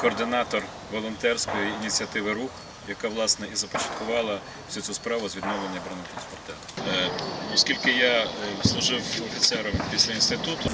координатор волонтерської ініціативи Рух, яка власне і започаткувала всю цю справу з відновлення бронетранспортера. Оскільки я е, служив офіцером після інституту,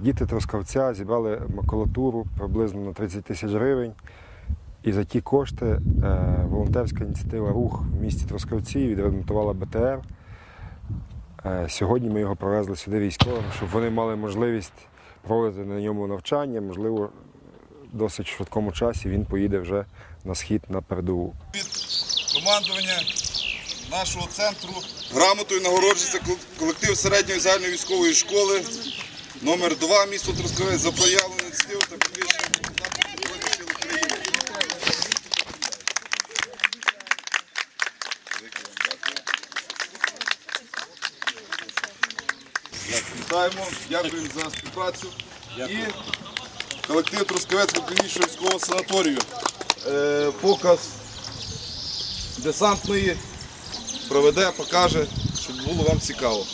Діти Трускавця зібрали макулатуру приблизно на 30 тисяч гривень. І за ті кошти е, волонтерська ініціатива Рух в місті Трускавці відремонтувала БТР. Е, Сьогодні ми його привезли сюди військовим, щоб вони мали можливість проводити на ньому навчання. Можливо, в досить швидкому часі він поїде вже на схід на передову. від командування нашого центру. Грамотою нагороджується колектив середньої загальної військової школи номер 2 місто Трускавець за проявлену ініціативу та підвищення Збройних сил України. Вітаємо, дякуємо за співпрацю. І колектив Трускавець Вільнішого військового санаторію. Е, показ десантної проведе, покаже, щоб було вам цікаво.